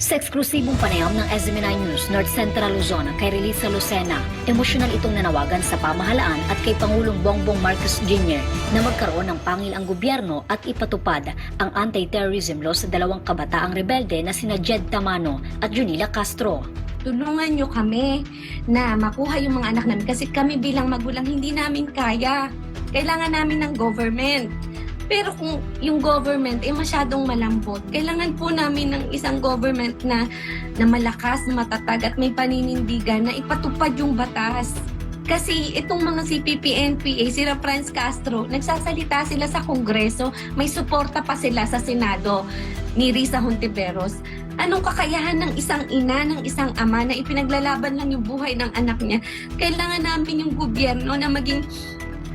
Sa eksklusibong panayam ng SMNI News North Central Luzon kay Relisa Lucena, emosyonal itong nanawagan sa pamahalaan at kay Pangulong Bongbong Marcos Jr. na magkaroon ng pangil ang gobyerno at ipatupad ang anti-terrorism law sa dalawang kabataang rebelde na sina Jed Tamano at Junila Castro. tulungan nyo kami na makuha yung mga anak namin kasi kami bilang magulang hindi namin kaya. Kailangan namin ng government. Pero kung yung government ay masyadong malambot, kailangan po namin ng isang government na, na malakas, matatag at may paninindigan na ipatupad yung batas. Kasi itong mga CPP-NPA, sila Franz Castro, nagsasalita sila sa Kongreso, may suporta pa sila sa Senado ni Risa Hontiveros. Anong kakayahan ng isang ina, ng isang ama na ipinaglalaban lang yung buhay ng anak niya? Kailangan namin yung gobyerno na maging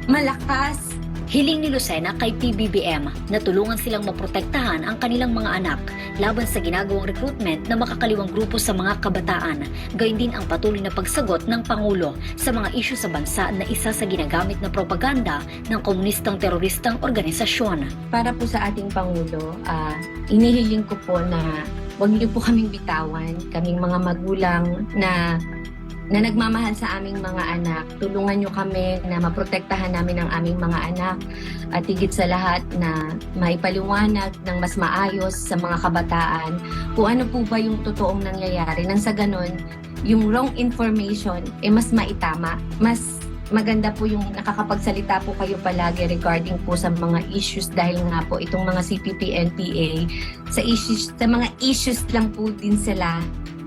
malakas, Hiling ni Lucena kay PBBM na tulungan silang maprotektahan ang kanilang mga anak laban sa ginagawang recruitment na makakaliwang grupo sa mga kabataan. Gayun din ang patuloy na pagsagot ng Pangulo sa mga isyu sa bansa na isa sa ginagamit na propaganda ng komunistang teroristang organisasyon. para po sa ating Pangulo, ah, inihiling ko po na huwag niyo po kaming bitawan, kaming mga magulang na na nagmamahal sa aming mga anak. Tulungan niyo kami na maprotektahan namin ang aming mga anak at higit sa lahat na maipaliwanag ng mas maayos sa mga kabataan kung ano po ba yung totoong nangyayari. Nang sa ganun, yung wrong information eh mas maitama, mas maganda po yung nakakapagsalita po kayo palagi regarding po sa mga issues dahil nga po itong mga CPP-NPA sa issues sa mga issues lang po din sila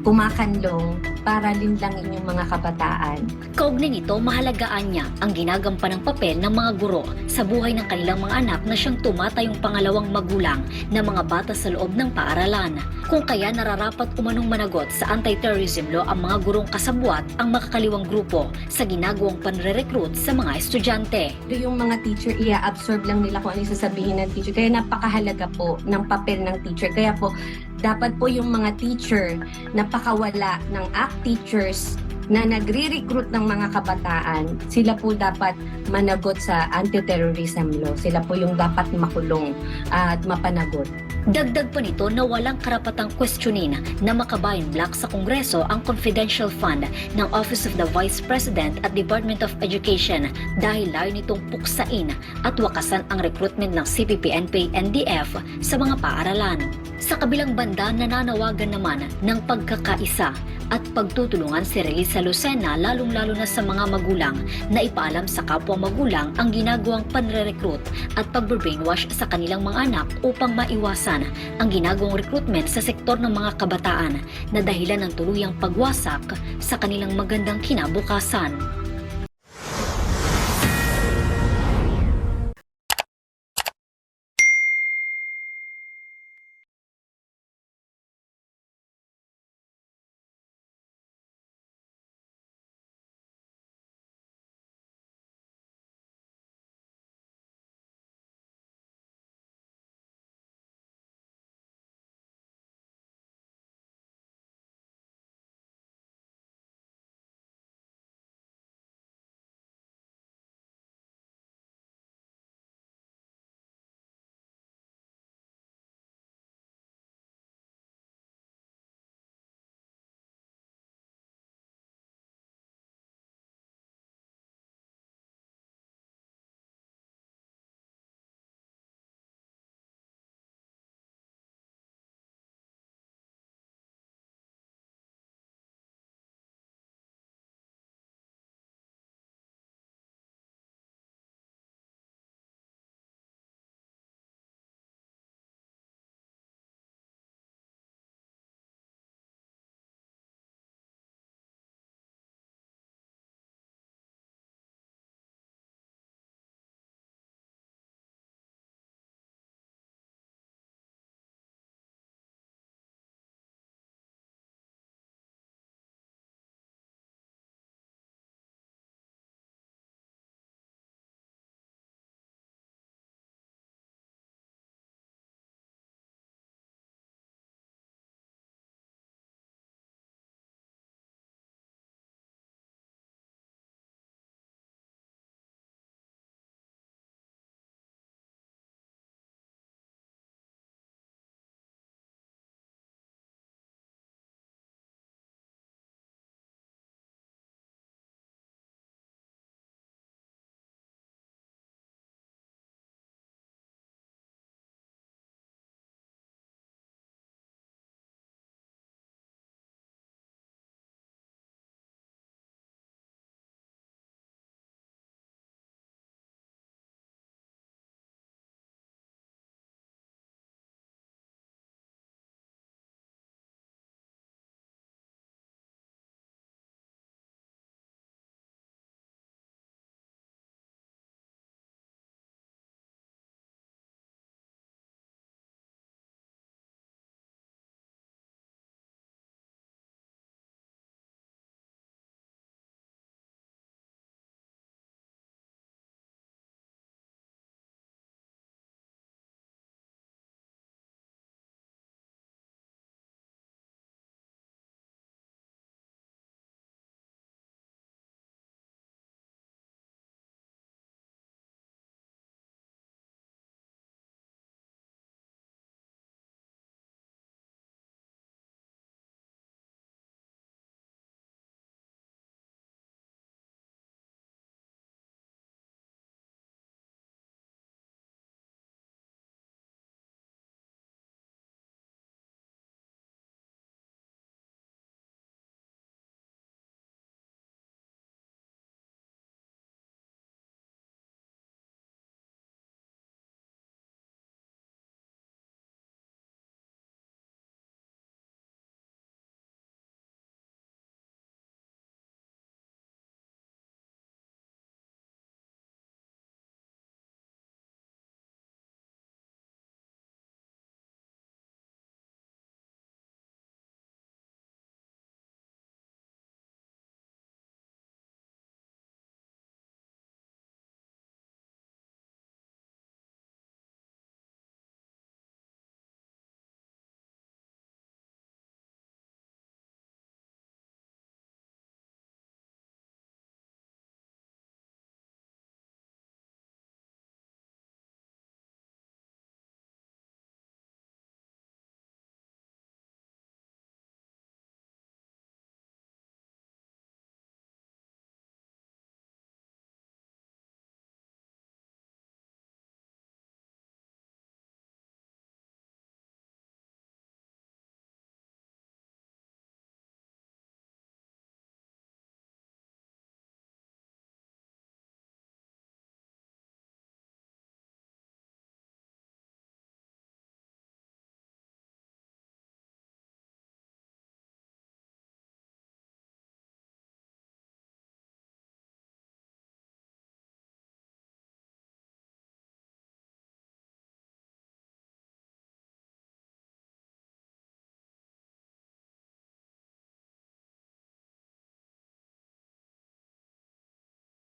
kumakanlong para linlangin yung mga kabataan. Kaugnay nito, mahalagaan niya ang ginagampan ng papel ng mga guro sa buhay ng kanilang mga anak na siyang tumatayong pangalawang magulang ng mga bata sa loob ng paaralan. Kung kaya nararapat umanong managot sa anti-terrorism law ang mga gurong kasabwat ang makakaliwang grupo sa ginagawang panre-recruit sa mga estudyante. Yung mga teacher, i-absorb lang nila kung ano yung sasabihin ng teacher. Kaya napakahalaga po ng papel ng teacher. Kaya po, dapat po yung mga teacher napakawala ng ACT teachers na nagre-recruit ng mga kabataan, sila po dapat managot sa anti-terrorism law. Sila po yung dapat makulong at mapanagot. Dagdag pa nito na walang karapatang questionin na makabayan black sa Kongreso ang confidential fund ng Office of the Vice President at Department of Education dahil layo nitong puksain at wakasan ang recruitment ng CPP-NPA-NDF sa mga paaralan. Sa kabilang banda, nananawagan naman ng pagkakaisa at pagtutulungan si Relisa Lucena lalong-lalo na sa mga magulang na ipaalam sa kapwa magulang ang ginagawang panre-recruit at pagbe-brainwash sa kanilang mga anak upang maiwasan ang ginagawang recruitment sa sektor ng mga kabataan na dahilan ng tuluyang pagwasak sa kanilang magandang kinabukasan.